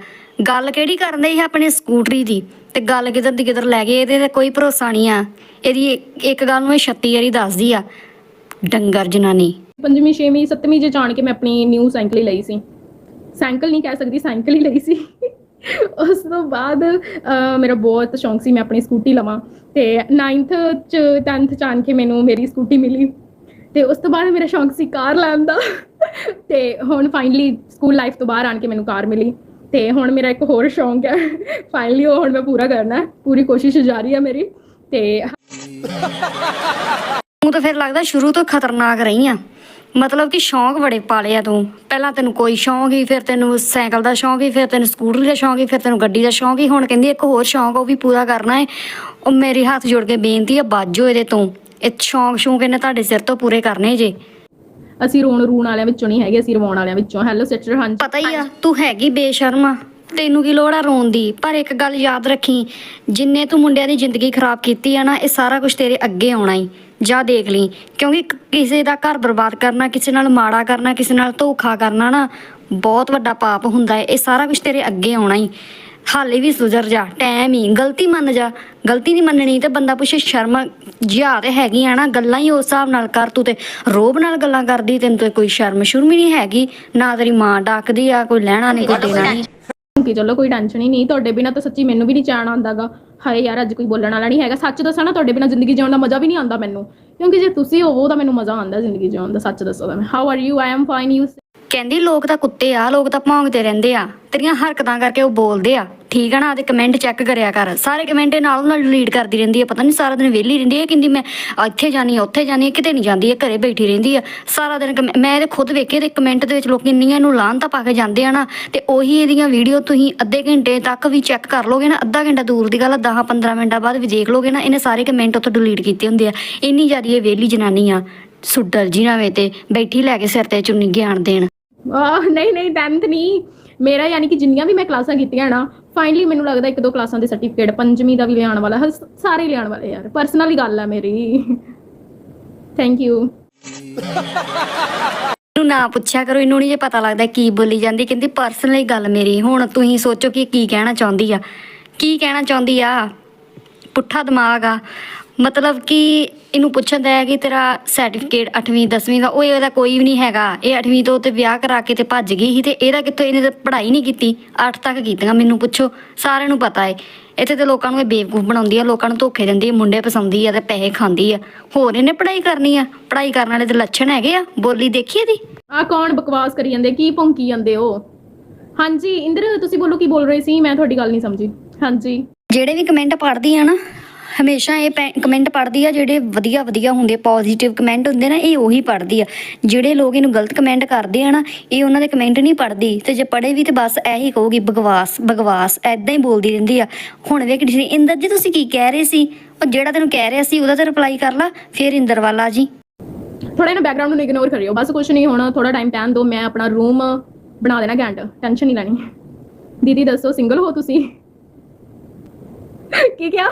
ਗੱਲ ਕਿਹੜੀ ਕਰਨ ਦੇ ਸੀ ਆਪਣੇ ਸਕੂਟਰੀ ਦੀ? ਤੇ ਗੱਲ ਕਿਧਰ ਦੀ, ਕਿਧਰ ਲੈ ਗਈ, ਇਹਦੇ ਤੇ ਕੋਈ ਭਰੋਸਾ ਨਹੀਂ ਆ। ਇਹਦੀ ਇੱਕ- ਇੱਕ ਗੱਲ ਨੂੰ ਇਹ 36 ਵਾਰੀ ਦੱਸਦੀ ਆ। ਡੰਗਰ ਜਨਾਨੀ। ਪੰਜਵੀਂ, ਛੇਵੀਂ, ਸੱਤਵੀਂ ਚ ਜਾਣ ਕੇ ਮੈਂ ਆਪਣੀ ਨਿਊ ਸਾਈਕਲ ਹੀ ਲਈ ਸੀ। ਸਾਈਕਲ ਨਹੀਂ ਕਹਿ ਸਕਦੀ ਸਾਈਕਲ ਹੀ ਲਈ ਸੀ। ਉਸ ਤੋਂ ਬਾਅਦ ਮੇਰਾ ਬਹੁਤ ਸ਼ੌਂਕ ਸੀ, ਮੈਂ ਆਪਣੀ ਸਕੂਟੀ ਲਵਾਂ। ਤੇ 9th ਚ 10th ਚ ਆਣ ਕੇ ਮੈਨੂੰ ਮੇਰੀ ਸਕੂਟੀ ਮਿਲੀ। ਤੇ ਉਸ ਤੋਂ ਬਾਅਦ ਮੇਰਾ ਸ਼ੌਂਕ ਸੀ ਕਾਰ ਲੈਣ ਦਾ। ਤੇ ਹੁਣ ਫਾਈਨਲੀ ਸਕੂਲ ਲਾਈਫ ਤੋਂ ਬਾਹਰ ਆਣ ਕੇ ਮੈਨੂੰ ਕਾਰ ਮਿਲੀ। ਤੇ ਹੁਣ ਮੇਰਾ ਇੱਕ ਹੋਰ ਸ਼ੌਂਕ ਹੈ। ਫਾਈਨਲੀ ਉਹ ਹੁਣ ਮੈਂ ਪੂਰਾ ਕਰਨਾ ਹੈ। ਪੂਰੀ ਕੋਸ਼ਿਸ਼ ਜਾਰੀ ਹੈ ਮੇਰੀ। ਤੇ ਤੂੰ ਤਾਂ ਫਿਰ ਲੱਗਦਾ ਸ਼ੁਰੂ ਤੋਂ ਖਤਰਨਾਕ ਰਹੀ ਆ। ਮਤਲਬ ਕਿ ਸ਼ੌਂਕ ਬੜੇ ਪਾਲੇ ਆ ਤੂੰ। ਪਹਿਲਾਂ ਤੈਨੂੰ ਕੋਈ ਸ਼ੌਂਕ ਹੀ ਫਿਰ ਤੈਨੂੰ ਸਾਈਕਲ ਦਾ ਸ਼ੌਂਕ ਹੀ ਫਿਰ ਤੈਨੂੰ ਸਕੂਟਰ ਦਾ ਸ਼ੌਂਕ ਹੀ ਫਿਰ ਤੈਨੂੰ ਗੱਡੀ ਦਾ ਸ਼ੌਂਕ ਹੀ ਹੁਣ ਕਹਿੰਦੀ ਇੱਕ ਹੋਰ ਸ਼ੌਂਕ ਉਹ ਵੀ ਪੂਰਾ ਕਰਨਾ ਹੈ ਉਹ ਮੇਰੇ ਹੱਥ ਜੋੜ ਕੇ ਬੇਨਤੀ ਆ ਬਾਜੋ ਇਹਦੇ ਤੋਂ। ਇਹ ਸ਼ੌਂਕ ਸ਼ੌਂਕ ਇਹਨੇ ਤੁਹਾਡੇ ਸਿਰ ਤੋਂ ਪੂਰੇ ਕਰਨੇ ਜੇ। ਅਸੀਂ ਰੋਣ ਰੂਣ ਵਾਲਿਆਂ ਵਿੱਚੋਂ ਨਹੀਂ ਹੈਗੇ ਅਸੀਂ ਰਵਾਉਣ ਵਾਲਿਆਂ ਵਿੱਚੋਂ। ਹੈਲੋ ਸਿਸਟਰ ਹਾਂਜੀ। ਪਤਾ ਹੀ ਆ ਤੂੰ ਹੈਗੀ ਬੇਸ਼ਰਮ ਆ। ਤੈਨੂੰ ਕੀ ਲੋੜ ਆ ਰੋਣ ਦੀ? ਪਰ ਇੱਕ ਗੱਲ ਯਾਦ ਰੱਖੀ ਜਿੰਨੇ ਤੂੰ ਮੁੰਡਿਆਂ ਦੀ ਜ਼ਿੰਦਗੀ ਖਰਾਬ ਕੀਤੀ ਆ ਨਾ ਇਹ ਸਾਰਾ ਕੁਝ ਤੇਰੇ ਅੱਗੇ ਆਉਣਾ ਹੀ ਜਾ ਦੇਖ ਲਈ। ਕਿਉਂਕਿ ਕਿਸੇ ਦਾ ਘਰ ਬਰਬਾਦ ਕਰਨਾ ਕਿਸੇ ਨਾਲ ਮਾੜਾ ਕਰਨਾ ਕਿਸੇ ਨਾਲ ਧੋਖਾ ਕਰਨਾ ਨਾ ਬਹੁਤ ਵੱਡਾ ਪਾਪ ਹੁੰਦਾ ਹੈ ਇਹ ਸਾਰਾ ਕੁਝ ਤੇਰੇ ਅੱਗੇ ਆਉਣਾ ਹੀ ਹਾਲੇ ਵੀ ਸੁਧਰ ਜਾ। ਟਾਈਮ ਹੀ ਗਲਤੀ ਮੰਨ ਜਾ। ਗਲਤੀ ਨਹੀਂ ਮੰਨਣੀ ਤੇ ਬੰਦਾ ਪੁੱਛੇ ਸ਼ਰਮ ਜਿਹਾ ਤੇ ਹੈਗੀ ਆ ਨਾ ਗੱਲਾਂ ਹੀ ਉਸ ਹਿਸਾਬ ਨਾਲ ਕਰ ਤੂੰ ਤੇ। ਰੋਬ ਨਾਲ ਗੱਲਾਂ ਕਰਦੀ ਤੈਨੂੰ ਤੇ ਕੋਈ ਸ਼ਰਮ ਸ਼ੁਰਮ ਹੀ ਨਹੀਂ ਹੈਗੀ। ਨਾ ਤੇਰੀ ਮਾਂ ਡਾਕਦੀ ਆ ਕੋਈ ਲੈਣਾ ਨਹੀਂ ਕੋਈ ਦੇਣਾ ਨਹੀਂ। ਕਿ ਚਲੋ ਕੋਈ ਟੈਨਸ਼ਨ ਹੀ ਨਹੀਂ। ਤੁਹਾਡੇ ਬਿਨਾ ਤਾਂ ਸੱਚੀ ਮੈਨੂੰ ਵੀ ਨਹੀਂ ਚੈਨ ਆਉਂਦਾਗਾ ਹਾਏ ਯਾਰ, ਅੱਜ ਕੋਈ ਬੋਲਣ ਵਾਲਾ ਨਹੀਂ ਹੈਗਾ। ਸੱਚ ਦੱਸਾਂ ਨਾ, ਤੁਹਾਡੇ ਬਿਨਾ ਜ਼ਿੰਦਗੀ ਜਿਉਣ ਦਾ ਮਜ਼ਾ ਵੀ ਨਹੀਂ ਆਉਂਦਾ ਮੈਨੂੰ। ਕਿਉਂਕਿ ਜੇ ਤੁਸੀਂ ਹੋਵੋ ਤਾਂ ਮੈਨੂੰ ਮਜ਼ਾ ਆਉਂਦਾ ਜ਼ਿੰਦਗੀ ਜਿਉਣ ਦਾ, ਸੱਚ ਦੱਸੋ ਤਾਂ ਮੈਂ। How are you I am fine you ਕਹਿੰਦੀ, ਲੋਕ ਤਾਂ ਕੁੱਤੇ ਆ, ਲੋਕ ਤਾਂ ਭੌਂਕਦੇ ਰਹਿੰਦੇ ਆ। ਤੇਰੀਆਂ ਹਰਕਤਾਂ ਕਰਕੇ ਉਹ ਬੋਲਦੇ ਆ। ਠੀਕ ਆ ਨਾ? ਤੇ ਕਮੈਂਟ ਚੈੱਕ ਕਰਿਆ ਕਰ। ਸਾਰੇ ਕਮੈਂਟ ਨਾਲ ਨਾਲ ਡਿਲੀਟ ਕਰਦੀ ਰਹਿੰਦੀ ਆ। ਪਤਾ ਨਹੀਂ ਸਾਰਾ ਦਿਨ ਵਿਹਲੀ ਰਹਿੰਦੀ ਹੈ ਕਹਿੰਦੀ, ਮੈਂ ਇੱਥੇ ਜਾਣੀ ਆ, ਉੱਥੇ ਜਾਣੀ ਆ, ਕਿਤੇ ਨਹੀਂ ਜਾਂਦੀ ਹੈ ਘਰੇ ਬੈਠੀ ਰਹਿੰਦੀ ਆ। ਸਾਰਾ ਦਿਨ ਕਮੈ- ਮੈਂ ਇਹਦੇ ਖੁਦ ਵੇਖੇ ਤੇ ਕਮੈਂਟ ਦੇ ਵਿੱਚ ਲੋਕ ਇੰਨੀਆਂ ਇਹਨੂੰ ਲਾਹਨ ਤਾਂ ਪਾ ਕੇ ਜਾਂਦੇ ਆ ਨਾ। ਤੇ ਉਹੀ ਇਹਦੀਆਂ ਵੀਡੀਓ ਤੁਸੀਂ ਅੱਧੇ ਘੰਟੇ ਤੱਕ ਵੀ ਚੈੱਕ ਕਰ ਲੋਗੇ ਨਾ, ਅੱਧਾ ਘੰਟਾ ਦੂਰ ਦੀ ਗੱਲ 10 15 ਮਿੰਟਾਂ ਬਾਅਦ ਵੀ ਦੇਖ ਲੋਗੇ ਨਾ, ਇਹਨੇ ਸਾਰੇ ਕਮੈਂਟ ਉੱਥੋਂ ਡਿਲੀਟ ਕੀਤੇ ਹੁੰਦੇ ਆ। ਇੰਨੀ ਜ਼ਿਆਦਾ ਇਹ ਵਿਹਲੀ ਜਨਾਨੀ ਆ, ਸੁੱਡਰ ਜੀ ਨਾਵੇਂ ਤੇ ਬੈਠੀ ਲੈ ਕੇ ਸਿਰ ਤੇ ਚੁੰਨੀ ਗਿਆਨ ਦੇਣ। ਨਹੀਂ ਨਹੀਂ 10th ਨਹੀਂ ਮੇਰਾ ਯਾਨੀ ਕਿ ਜਿੰਨੀਆਂ ਵੀ ਮੈਂ ਕਲਾਸਾਂ ਕੀਤੀਆਂ ਨਾ ਫਾਈਨਲੀ ਮੈਨੂੰ ਲੱਗਦਾ ਇੱਕ ਦੋ ਕਲਾਸਾਂ ਦੇ ਸਰਟੀਫਿਕੇਟ ਪੰਜਵੀਂ ਦਾ ਵੀ ਲਿਆਉਣ ਵਾਲਾ ਹੈ ਸਾਰੇ ਲਿਆਉਣ ਵਾਲੇ ਯਾਰ। ਪਰਸਨਲੀ ਗੱਲ ਹੈ ਮੇਰੀ। ਥੈਂਕ ਯੂ ਨੂੰ ਨਾ ਪੁੱਛਿਆ ਕਰੋ, ਇਹਨੂੰ ਨਹੀਂ ਜੇ ਪਤਾ ਲੱਗਦਾ ਕੀ ਬੋਲੀ ਜਾਂਦੀ। ਕਹਿੰਦੀ ਪਰਸਨਲੀ ਗੱਲ ਮੇਰੀ। ਹੁਣ ਤੁਸੀਂ ਸੋਚੋ ਕਿ ਕੀ ਕਹਿਣਾ ਚਾਹੁੰਦੀ ਆ। ਕੀ ਕਹਿਣਾ ਚਾਹੁੰਦੀ ਆ? ਪੁੱਠਾ ਦਿਮਾਗ ਆ। ਮਤਲਬ ਕਿ ਇਹਨੂੰ ਪੁੱਛਦਾ ਹੈ ਕਿ ਤੇਰਾ ਸਰਟੀਫਿਕੇਟ 8ਵੀਂ 10ਵੀਂ ਦਾ ਉਹ ਇਹਦਾ ਕੋਈ ਵੀ ਨਹੀਂ ਹੈਗਾ। ਇਹ 8ਵੀਂ ਤੋਂ ਤੇ ਵਿਆਹ ਕਰਾ ਕੇ ਤੇ ਭੱਜ ਗਈ ਸੀ ਤੇ ਇਹਦਾ ਕਿੱਥੋਂ ਇਹਨੇ ਤਾਂ ਪੜ੍ਹਾਈ ਨਹੀਂ ਕੀਤੀ। 8 ਤੱਕ ਕੀਤੀਆਂ ਮੈਨੂੰ ਪੁੱਛੋ ਸਾਰਿਆਂ ਨੂੰ ਪਤਾ ਹੈ ਇੱਥੇ ਤੇ ਲੋਕਾਂ ਨੂੰ ਇਹ ਬੇਵਕੂਫ ਬਣਾਉਂਦੀ ਆ ਲੋਕਾਂ ਨੂੰ ਧੋਖੇ ਦਿੰਦੀ ਆ ਮੁੰਡੇ ਪਸਾਉਂਦੀ ਆ ਤੇ ਪੈਸੇ ਖਾਂਦੀ ਆ। ਹੋਰ ਇਹਨੇ ਪੜ੍ਹਾਈ ਕਰਨੀ ਆ। ਪੜ੍ਹਾਈ ਕਰਨ ਵਾਲੇ ਦੇ ਲੱਛਣ ਹੈਗੇ ਆ। ਬੋਲੀ ਦੇਖੀ ਇਹਦੀ? ਆ ਕੌਣ ਬਕਵਾਸ ਕਰੀ ਜਾਂਦੇ ਕੀ ਭੌਂਕੀ ਜਾਂਦੇ ਹੋ ਹਾਂਜੀ ਇੰਦਰ ਤੁਸੀਂ ਬੋਲੋ ਕੀ ਬੋਲ ਰਹੇ ਸੀ? ਮੈਂ ਤੁਹਾਡੀ ਗੱਲ ਨਹੀਂ ਸਮਝੀ। ਹਾਂਜੀ। ਜਿਹੜੇ ਵੀ ਕਮੈਂਟ ਪੜ੍ਹਦੀ ਆ ਨਾ ਹਮੇਸ਼ਾ ਇਹ ਕਮੈਂਟ ਪੜਦੀ ਆ, ਜਿਹੜੇ ਵਧੀਆ ਵਧੀਆ ਹੁੰਦੇ ਪੋਜ਼ਿਟਿਵ ਕਮੈਂਟ ਹੁੰਦੇ ਨਾ, ਇਹ ਉਹੀ ਪੜ੍ਹਦੀ ਆ। ਜਿਹੜੇ ਲੋਕ ਇਹਨੂੰ ਗਲਤ ਕਮੈਂਟ ਕਰਦੇ ਆ ਨਾ, ਇਹ ਉਹਨਾਂ ਦੇ ਕਮੈਂਟ ਨਹੀਂ ਪੜ੍ਹਦੀ। ਤੇ ਜੇ ਪੜ੍ਹੇ ਵੀ ਤੇ ਬਸ ਇਹੀ ਕਹੂਗੀ, ਬਕਵਾਸ ਬਕਵਾਸ ਐਦਾਂ ਹੀ ਬੋਲਦੀ ਰਹਿੰਦੀ ਆ। ਹੁਣ ਵੇਖ ਜੀ ਇੰਦਰ ਜੀ ਤੁਸੀਂ ਕੀ ਕਹਿ ਰਹੇ ਸੀ? ਉਹ ਜਿਹੜਾ ਤੈਨੂੰ ਕਹਿ ਰਿਹਾ ਸੀ, ਉਹਦਾ ਤੇ ਰਿਪਲਾਈ ਕਰ ਲਾ, ਫਿਰ ਇੰਦਰ ਵਾਲਾ ਜੀ। ਥੋੜਾ ਨਾ ਬੈਕਗ੍ਰਾਉਂਡ ਨੂੰ ਇਗਨੋਰ ਕਰਿਓ, ਬਸ ਕੁਝ ਨਹੀਂ, ਹੋਣਾ ਥੋੜਾ ਟਾਈਮ ਪੈਣ ਦਿਓ ਮੈਂ ਆਪਣਾ ਰੂਮ ਬਣਾ ਦੇਣਾ ਘੰਟ ਟੈਨਸ਼ਨ ਨਹੀਂ ਲੈਣੀ। ਦੀਦੀ ਦੱਸੋ ਸਿੰਗਲ ਹੋ ਤੁਸੀਂ? ਕੀ ਕਿਹਾ?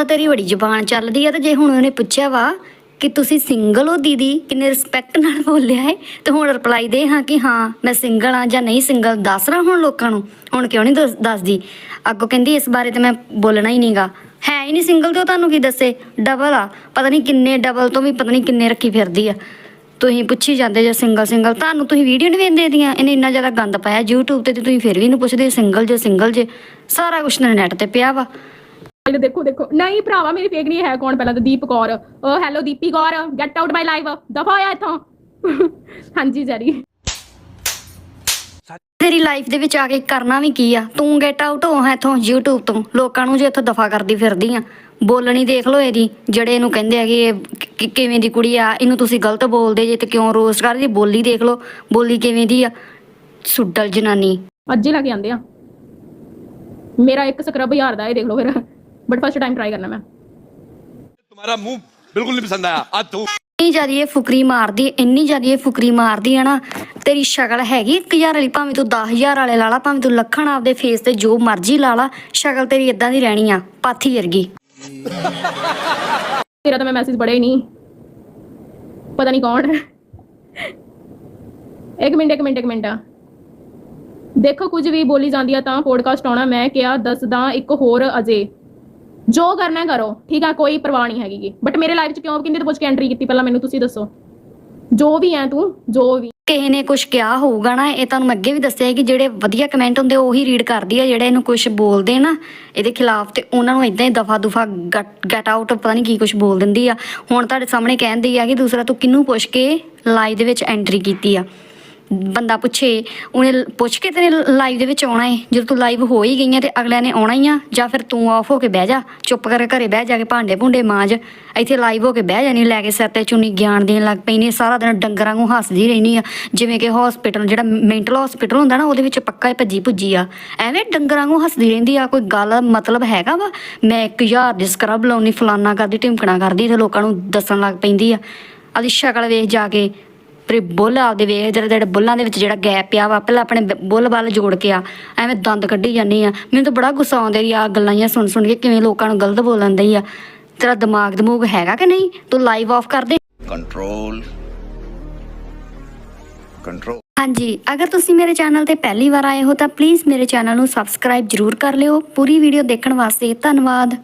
ਆ ਤੇਰੀ ਬੜੀ ਜ਼ੁਬਾਨ ਚੱਲਦੀ ਆ ਤੇ ਜੇ ਹੁਣ ਉਹਨੇ ਪੁੱਛਿਆ ਵਾ ਕਿ ਤੁਸੀਂ ਸਿੰਗਲ ਹੋ ਦੀਦੀ, ਕਿੰਨੇ ਰਿਸਪੈਕਟ ਨਾਲ ਬੋਲਿਆ ਹੈ ਤੇ ਹੁਣ ਰਿਪਲਾਈ ਦੇ ਹਾਂ ਕਿ ਹਾਂ, ਮੈਂ ਸਿੰਗਲ ਆ ਜਾਂ ਨਹੀਂ ਸਿੰਗਲ ਦੱਸ ਰਾਂ ਹੁਣ ਲੋਕਾਂ ਨੂੰ, ਹੁਣ ਕਿਉਂ ਨਹੀਂ ਦੱਸ- ਦੱਸਦੀ? ਅੱਗੋਂ ਕਹਿੰਦੀ, ਇਸ ਬਾਰੇ ਤੇ ਮੈਂ ਬੋਲਣਾ ਹੀ ਨਹੀਂਗਾ ਹੈ ਹੀ ਨਹੀਂ ਸਿੰਗਲ ਤੇ ਉਹ ਤੁਹਾਨੂੰ ਕੀ ਦੱਸੇ? ਡਬਲ ਆ। ਪਤਾ ਨਹੀਂ ਕਿੰਨੇ ਡਬਲ ਤੋਂ ਵੀ ਪਤਾ ਨਹੀਂ ਕਿੰਨੇ ਰੱਖੀ ਫਿਰਦੀ ਆ। ਤੁਸੀਂ ਪੁੱਛੀ ਜਾਂਦੇ ਜੇ ਸਿੰਗਲ ਸਿੰਗਲ ਤੁਹਾਨੂੰ ਤੁਸੀਂ ਵੀਡੀਓ ਨਹੀਂ ਵੇਂਦੇ ਦੀਆਂ ਇਹਨੇ ਇੰਨਾ ਜ਼ਿਆਦਾ ਗੰਦ ਪਾਇਆ YouTube ਤੇ ਤੇ ਤੁਸੀਂ ਫਿਰ ਵੀ ਇਹਨੂੰ ਪੁੱਛਦੇ ਸਿੰਗਲ ਜੇ ਸਿੰਗਲ ਜੇ। ਸਾਰਾ ਕੁਝ ਨੈਟ ਤੇ ਪਿਆ ਵਾ। ਇਹ ਦੇਖੋ ਦੇਖੋ। ਨਹੀਂ ਭਰਾਵਾ, ਮੇਰੀ ਫੇਕ ਨਹੀਂ ਹੈ ਕੌਣ ਪਹਿਲਾਂ ਤਾਂ, Deep Kaur. Hello Deepi Kaur get out my live ਦਫਾ ਆ ਇੱਥੋਂ। ਹਾਂਜੀ, ਜੈਰੀ। ਤੇਰੀ ਲਾਈਫ ਦੇ ਵਿੱਚ ਆ ਕੇ ਕਰਨਾ ਵੀ ਕੀ ਆ ਤੂੰ ਗੈਟ ਆਊਟ ਹੋ ਹੈ ਇਥੋਂ YouTube ਤੋਂ ਲੋਕਾਂ ਨੂੰ ਜੇ ਇੱਥੋਂ ਦਫਾ ਕਰਦੀ ਫਿਰਦੀ ਆ ਬੋਲਣੀ ਦੇਖ ਲਓ ਇਹਦੀ ਜਿਹੜੇ ਇਹਨੂੰ ਕਹਿੰਦੇ ਆ ਕਿ ਇਹ ਕਿ- ਕਿਵੇਂ ਦੀ ਕੁੜੀ ਆ ਇਹਨੂੰ ਤੁਸੀਂ ਗਲਤ ਬੋਲਦੇ ਜੇ ਤੇ ਕਿਉਂ ਰੋਸਟ ਕਰਦੇ ਬੋਲੀ ਦੇਖ ਲਓ ਬੋਲੀ ਕਿਵੇਂ ਦੀ ਆ ਸੁੱਡਲ ਜਨਾਨੀ ਅੱਜ ਹੀ ਲੈ ਕੇ ਆਂਦੇ ਆ ਮੇਰਾ ਇੱਕ ਸਕਰਬ ਹਜ਼ਾਰ ਦਾ ਇਹ ਦੇਖ ਲਓ ਫਿਰ ਬਟ ਫਸਟ ਟਾਈਮ ਟਰਾਈ ਕਰਨਾ ਮੈਂ तुम्हारा मुंह बिल्कुल नहीं पसंद आया आज तू ਇੰਨੀ ਜ਼ਿਆਦਾ ਇਹ ਫੁਕਰੀ ਮਾਰਦੀ, ਇੰਨੀ ਜ਼ਿਆਦਾ ਇਹ ਫੁਕਰੀ ਮਾਰਦੀ ਆ ਨਾ, ਤੇਰੀ ਸ਼ਕਲ ਹੈਗੀ 1000 ਵਾਲੀ, ਭਾਵੇਂ ਤੂੰ 10000 ਵਾਲੇ ਲਾ ਲਾ, ਭਾਵੇਂ ਤੂੰ ਲੱਖਾਂ ਆਪਦੇ ਫੇਸ ਤੇ ਜੋ ਮਰਜ਼ੀ ਲਾ ਲਾ, ਸ਼ਕਲ ਤੇਰੀ ਇਦਾਂ ਦੀ ਰਹਿਣੀ ਆ, ਪਾਥੀ ਵਰਗੀ। ਤੇਰਾ ਤਾਂ ਮੈਂ ਮੈਸੇਜ ਪੜਿਆ ਹੀ ਨਹੀਂ। ਪਤਾ ਨਹੀਂ ਕੌਣ। ਹੈ ਇੱਕ ਮਿੰਟ ਇੱਕ ਮਿੰਟ ਇੱਕ ਮਿੰਟ। ਦੇਖੋ ਕੁਝ ਵੀ ਬੋਲੀ ਜਾਂਦੀ ਆ ਤਾਂ ਪੋਡਕਾਸਟ ਆਉਣਾ, ਮੈਂ ਕਿਹਾ ਦੱਸਦਾ ਇੱਕ ਹੋਰ ਅਜੇ। ਜੋ ਕਰਨਾ ਕਰੋ, ਠੀਕ ਆ, ਕੋਈ ਪਰਵਾਹ ਨਹੀਂ ਹੈਗੀ ਬਟ ਮੇਰੇ ਲਾਈਫ 'ਚ ਕਿਉਂ ਕਿੰਨੇ ਤੇ ਪੁੱਛ ਕੇ ਐਂਟਰੀ ਕੀਤੀ, ਪਹਿਲਾਂ ਮੈਨੂੰ ਤੁਸੀਂ ਦੱਸੋ। ਜੋ ਵੀ ਹੈ ਤੂੰ, ਜੋ ਵੀ। ਕਿਸੇ ਨੇ ਕੁਝ ਕਿਹਾ ਹੋਊਗਾ ਨਾ, ਇਹ ਤੁਹਾਨੂੰ ਅੱਗੇ ਵੀ ਦੱਸਿਆ ਹੈ ਕਿ ਜਿਹੜੇ ਵਧੀਆ ਕਮੈਂਟ ਹੁੰਦੇ ਉਹੀ ਰੀਡ ਕਰਦੀ ਆ, ਜਿਹੜੇ ਇਹਨੂੰ ਕੁਝ ਬੋਲਦੇ ਨਾ, ਇਹਦੇ ਖਿਲਾਫ ਤੇ ਉਹਨਾਂ ਨੂੰ ਇਦਾਂ ਹੀ ਦਫਾ ਦੁਫਾ ਗੈਟ ਆਊਟ ਪਤਾ ਨਹੀਂ ਕੀ ਕੁਝ ਬੋਲ ਦਿੰਦੀ ਆ। ਹੁਣ ਤੁਹਾਡੇ ਸਾਹਮਣੇ ਕਹਿੰਦੀ ਆ ਕਿ ਦੂਸਰਾ ਤੂੰ ਕਿਹਨੂੰ ਪੁੱਛ ਕੇ ਲਾਈਵ ਦੇ ਵਿੱਚ ਐਂਟਰੀ ਕੀਤੀ ਆ? ਬੰਦਾ ਪੁੱਛੇ, ਉਹਨੇ ਪੁੱਛ ਕੇ ਤੇਰੇ ਲਾਈਵ ਦੇ ਵਿੱਚ ਆਉਣਾ ਏ। ਜਦੋਂ ਤੂੰ ਲਾਈਵ ਹੋ ਹੀ ਗਈਆਂ ਤੇ ਅਗਲਿਆਂ ਨੇ ਆਉਣਾ ਹੀ ਆ, ਜਾਂ ਫਿਰ ਤੂੰ ਆਫ ਹੋ ਕੇ ਬਹਿ ਜਾ, ਚੁੱਪ ਕਰਕੇ ਘਰੇ ਬਹਿ ਜਾ ਕੇ ਭਾਂਡੇ ਭੁੰਡੇ ਮਾਂਜ, ਇੱਥੇ ਲਾਈਵ ਹੋ ਕੇ ਬਹਿ ਜਾਣੀ ਲੈ ਕੇ ਸਿਰ ਤੇ ਚੁੰਨੀ ਗਿਆਨ ਦੇਣ ਲੱਗ ਪਈ ਨੇ, ਸਾਰਾ ਦਿਨ ਡੰਗਰਾਂ ਨੂੰ ਹੱਸਦੀ ਰਹਿਣੀ ਆ। ਜਿਵੇਂ ਕਿ ਹਸਪੀਟਲ ਜਿਹੜਾ ਮੈਂਟਲ ਹਸਪੀਟਲ ਹੁੰਦਾ ਨਾ, ਉਹਦੇ ਵਿੱਚ ਪੱਕਾ ਹੀ ਭੱਜੀ ਭੁੱਜੀ ਆ। ਐਵੇਂ ਡੰਗਰਾਂ ਨੂੰ ਹੱਸਦੀ ਰਹਿੰਦੀ ਆ, ਕੋਈ ਗੱਲ, ਮਤਲਬ ਹੈਗਾ ਵਾ? ਮੈਂ 1000 ਦੀ ਸਕਰਬ ਲਾਉਣੀ, ਫਲਾਨਾ ਕਰਦੀ, ਢਿਮਕਣਾ ਕਰਦੀ, ਤੇ ਲੋਕਾਂ ਨੂੰ ਦੱਸਣ ਲੱਗ ਪੈਂਦੀ ਆ। ਆਦੀ ਸ਼ਕਲ ਵੇਖ ਜਾ ਕੇ ਫਿਰ ਬੁੱਲ ਆਪਦੇ ਵੇਖ ਜਿਹੜੇ ਜਿਹੜੇ ਬੁੱਲਾਂ ਦੇ ਵਿੱਚ ਜਿਹੜਾ ਗੈਪ ਪਿਆ ਵਾ ਪਹਿਲਾਂ ਆਪਣੇ ਬੁੱਲ ਵੱਲ ਜੋੜ ਕੇ ਆ ਐਵੇਂ ਦੰਦ ਕੱਢੀ ਜਾਂਦੀ ਆ। ਮੈਨੂੰ ਤਾਂ ਬੜਾ ਗੁੱਸਾ ਆਉਂਦਾ ਆ ਗੱਲਾਂ ਜਿਹੀਆਂ ਸੁਣ ਸੁਣ ਕੇ ਕਿਵੇਂ ਲੋਕਾਂ ਨੂੰ ਗਲਤ ਬੋਲਣ ਦਈ ਆ। ਤੇਰਾ ਦਿਮਾਗ ਦਮੂਗ ਹੈਗਾ ਕਿ ਨਹੀਂ? ਤੂੰ ਲਾਈਵ ਆਫ ਕਰ ਦੇ। Control control. ਹਾਂਜੀ ਅਗਰ ਤੁਸੀਂ ਮੇਰੇ ਚੈਨਲ ਤੇ ਪਹਿਲੀ ਵਾਰ ਆਏ ਹੋ ਤਾਂ ਪਲੀਜ਼ ਮੇਰੇ ਚੈਨਲ ਨੂੰ ਸਬਸਕ੍ਰਾਈਬ ਜਰੂਰ ਕਰ ਲਿਓ। ਪੂਰੀ ਵੀਡੀਓ ਦੇਖਣ ਵਾਸਤੇ ਧੰਨਵਾਦ।